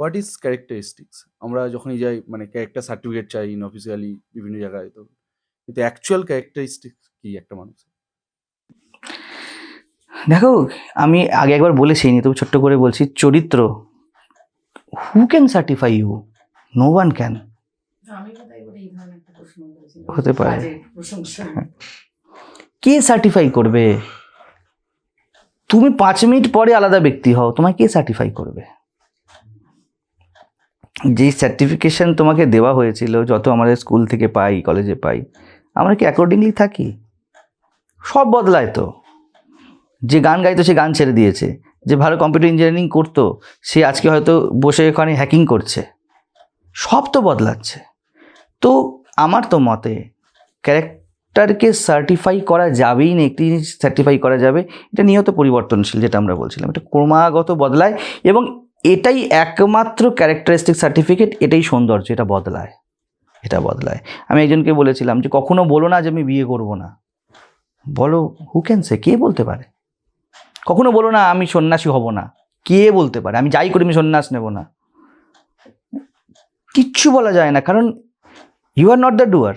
What is characteristics আমরা যখনই যাই মানে ক্যারেক্টার সার্টিফিকেট চাই ইন অফিসিয়ালি বিভিন্ন জায়গায় তো কিন্তু অ্যাকচুয়াল ক্যারেক্টারিস্টিক্স কি একটা মানুষ দেখো আমি আগে একবার বলেছি নি তবু ছোট্ট করে বলছি চরিত্র who can certify you no one can. হতে পারে। কে সার্টিফাই করবে? তুমি পাঁচ মিনিট পরে আলাদা ব্যক্তি হও তোমায় কে সার্টিফাই করবে? যেই সার্টিফিকেশন তোমাকে দেওয়া হয়েছিল, যত আমাদের স্কুল থেকে পাই কলেজে পাই, আমরা কি অ্যাকর্ডিংলি থাকি? সব বদলায় তো। যে গান গাইতো, সে গান ছেড়ে দিয়েছে। যে ভালো কম্পিউটার ইঞ্জিনিয়ারিং করতো, সে আজকে হয়তো বসে ওখানে হ্যাকিং করছে। সব তো বদলাচ্ছে। তো আমার তো মতে ক্যারেক্টারকে সার্টিফাই করা যাবেই না, একটি জিনিস সার্টিফাই করা যাবে, এটা নিয়ত পরিবর্তনশীল, যেটা আমরা বলছিলাম। এটা ক্রমাগত বদলায় এবং এটাই একমাত্র ক্যারেক্টারিস্টিক সার্টিফিকেট এটাই সৌন্দর্য, এটা বদলায়। এটা বদলায়। আমি একজনকে বলেছিলাম যে, কখনো বলো না যে আমি বিয়ে করব না। বলো হু ক্যান সে কে বলতে পারে? কখনো বলো না, আমি সন্ন্যাসী হব না। কে বলতে পারে? আমি যাই করি, আমি সন্ন্যাস নেব না। কিচ্ছু বলা যায় না, কারণ you are not the doer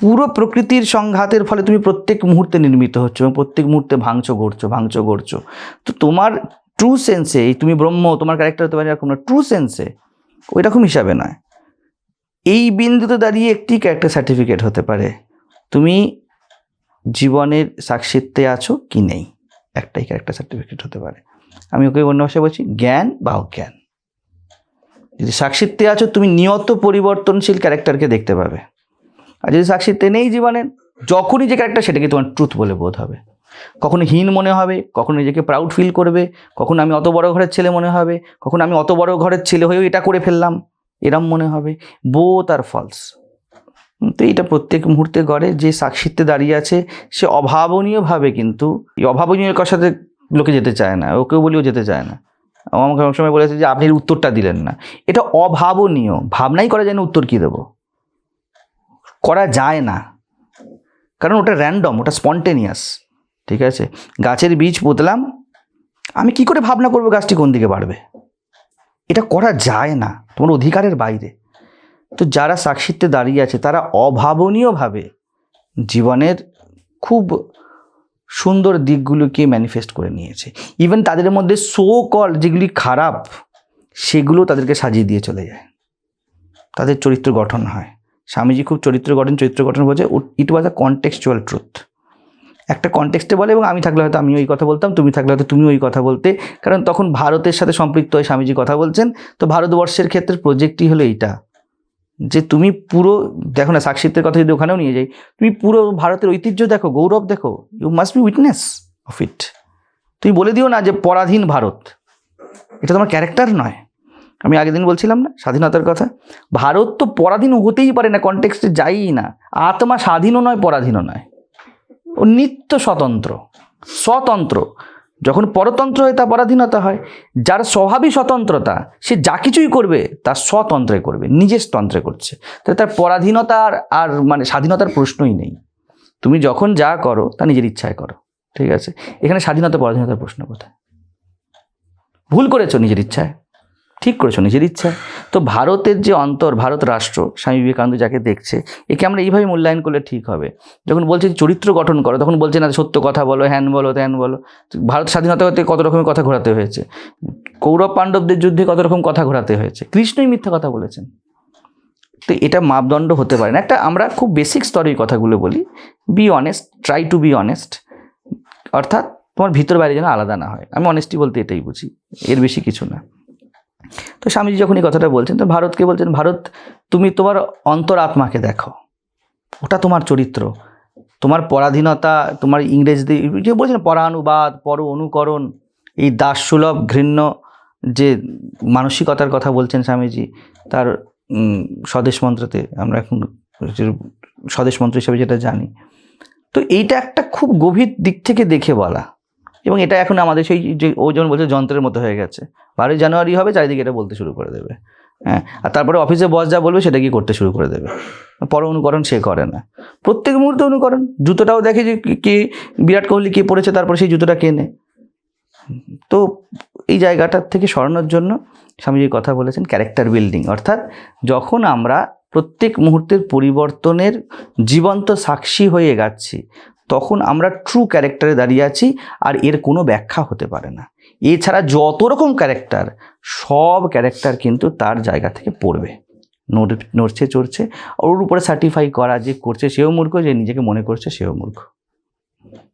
পুরো প্রকৃতির সংঘাতের ফলে তুমি প্রত্যেক মুহূর্তে নির্মিত হচ্ছ এবং প্রত্যেক মুহূর্তে ভাঙছো গড়ছো ভাঙছো গড়ছো তো তোমার ট্রু সেন্সে এই তুমি ব্রহ্ম, তোমার ক্যারেক্টার হতে পারে এরকম না ট্রু সেন্সে ওই রকম হিসাবে নয়। এই বিন্দুতে দাঁড়িয়ে একটি ক্যারেক্টার সার্টিফিকেট হতে পারে। তুমি জীবনের সাক্ষিত্বে আছো কি নেই? একটাই ক্যারেক্টার সার্টিফিকেট হতে পারে। আমি ওকে অন্য ভাষায় বলছি, জ্ঞান বা অজ্ঞান। যদি সাক্ষিত্বে আছো, তুমি নিয়ত পরিবর্তনশীল ক্যারেক্টারকে দেখতে পাবে। আর যদি সাক্ষিত্বে নেই জীবনে, যখনই যে ক্যারেক্টার সেটাকে তোমার ট্রুথ বলে বোধ হবে। কখনো হীন মনে হবে, কখনো নিজেকে প্রাউড ফিল করবে, কখনো আমি অত বড় ঘরের ছেলে মনে হবে, কখনো আমি অত বড় ঘরের ছেলে হয়েও এটা করে ফেললাম, এরম মনে হবে। বোথ আর ফলস তো এটা প্রত্যেক মুহূর্তে গড়ে যে সাক্ষিত্বে দাঁড়িয়ে আছে, সে অভাবনীয়ভাবে কিন্তু, এই অভাবনীয় সাথে লোকে যেতে চায় না ওকেও বলিও যেতে চায় না। আমাকে অনেক সময় বলেছে যে, আপনি উত্তরটা দিলেন না। এটা অভাবনীয়। ভাবনাই করা যায় না, উত্তর কী দেবো? করা যায় না। কারণ ওটা র্যান্ডম ওটা স্পন্টেনিয়াস ঠিক আছে? গাছের বীজ পুঁতলাম। আমি কি করে ভাবনা করব গাছটি কোন দিকে বাড়বে? এটা করা যায় না, তোমার অধিকারের বাইরে। তো যারা সাক্ষিত্বে দাঁড়িয়ে আছে, তারা অভাবনীয়ভাবে জীবনের খুব সুন্দর দিকগুলোকে ম্যানিফেস্ট করে নিয়েছে। ইভেন তাদের মধ্যে সো কল যেগুলি খারাপ, সেগুলো তাদেরকে সাজিয়ে দিয়ে চলে যায়। তাদের চরিত্র গঠন হয়। স্বামীজি খুব চরিত্র গঠন চরিত্র গঠন বলছে ইট ওয়াজ আ কনটেক্সচুয়াল ট্রুথ একটা কনটেক্সটে বলে এবং আমি থাকলে হয়তো আমি ওই কথা বলতাম, তুমি থাকলে হয়তো তুমি ওই কথা বলতে। কারণ তখন ভারতের সাথে সম্পৃক্ত হয়ে স্বামীজি কথা বলছেন। তো ভারতবর্ষের ক্ষেত্রে প্রজেক্টই হলো এইটা। যে তুমি পুরো, দেখো না, সাক্ষিত্বের কথা যদি ওখানেও নিয়ে যাই, তুমি পুরো ভারতের ঐতিহ্য দেখো, গৌরব দেখো you must be witness of it তুমি বলে দিও না যে পরাধীন ভারত। এটা তোমার ক্যারেক্টার নয়। আমি আগের দিন বলছিলাম না, স্বাধীনতার কথা। ভারত তো পরাধীন হতেই পারে না কনটেক্সটে যাইই না। আত্মা স্বাধীনও নয়, পরাধীনও নয়। ও নিত্য স্বতন্ত্র স্বতন্ত্র। যখন পরতন্ত্র হয় তা পরাধীনতা হয়। যার স্বভাবই স্বতন্ত্রতা, সে যা কিছুই করবে, তার স্বতন্ত্রে করবে নিজের তন্ত্রে করছে। তাহলে তার পরাধীনতা আর আর মানে স্বাধীনতার প্রশ্নই নেই। তুমি যখন যা করো, তা নিজের ইচ্ছায় করো, ঠিক আছে? এখানে স্বাধীনতা, পরাধীনতার প্রশ্ন কোথায়? ভুল করেছ নিজের ইচ্ছায়। ঠিক করেছ, নিজের ইচ্ছা। তো ভারতের যে অন্তর, ভারত রাষ্ট্র, স্বামী বিবেকানন্দ যাকে দেখছে, একে আমরা এইভাবে মূল্যায়ন করলে ঠিক হবে। যখন বলছে চরিত্র গঠন করো, তখন বলছে না, সত্য কথা বলো, হ্যান বলো, ত্যান বলো। ভারত স্বাধীনতা হতে কত রকমের কথা ঘোরাতে হয়েছে? কৌরব পাণ্ডবদের যুদ্ধে কত রকম কথা ঘোরাতে হয়েছে? কৃষ্ণই মিথ্যা কথা বলেছেন। তো এটা মাপদণ্ড হতে পারে না। একটা আমরা খুব বেসিক স্তরে এই কথাগুলো বলি। Be honest try to be honest অর্থাৎ তোমার ভিতর বাইরে যেন আলাদা না হয়। আমি অনেস্টি বলতে এটাই বুঝি। এর বেশি কিছু না। তো স্বামীজি যখন এই কথাটা বলছেন, তো ভারতকে বলছেন, ভারত, তুমি তোমার অন্তরাত্মাকে দেখো। ওটা তোমার চরিত্র। তোমার পরাধীনতা, তোমার ইংরেজদের যে বলছেন, পরানুবাদ পর অনুকরণ এই দাসসুলভ ঘৃণ্য যে মানসিকতার কথা বলছেন স্বামীজি, তার স্বদেশ মন্ত্রতে আমরা এখন স্বদেশ মন্ত্র হিসেবে যেটা জানি। তো এইটা একটা খুব গভীর দিক থেকে দেখে বলা। এবং এটা এখন আমাদের সেই যে ও যেমন বলছে যন্ত্রের মতো হয়ে গেছে। বারোই জানুয়ারি হবে, চারিদিকে এটা বলতে শুরু করে দেবে। হ্যাঁ আর তারপরে অফিসে বস যা বলবে সেটা কি করতে শুরু করে দেবে। পর অনুকরণ সে করে না। প্রত্যেক মুহূর্তে অনুকরণ, জুতোটাও দেখে যে কে বিরাট কোহলি কে পড়েছে তারপর সেই জুতোটা কেনে তো এই জায়গাটার থেকে সরানোর জন্য স্বামীজি কথা বলেছেন ক্যারেক্টার বিল্ডিং অর্থাৎ যখন আমরা প্রত্যেক মুহূর্তের পরিবর্তনের জীবন্ত সাক্ষী হয়ে যাচ্ছি তখন আমরা ট্রু ক্যারেক্টারে দাঁড়িয়ে আছি আর এর কোনো ব্যাখ্যা হতে পারে না। এছাড়া যত রকম ক্যারেক্টার সব ক্যারেক্টার কিন্তু তার জায়গা থেকে পড়বে। নড়- নড়ছে, চড়ছে, ওর উপরে সার্টিফাই করা যে করছে সেও মূর্খ, যে নিজেকে মনে করছে সেও মূর্খ।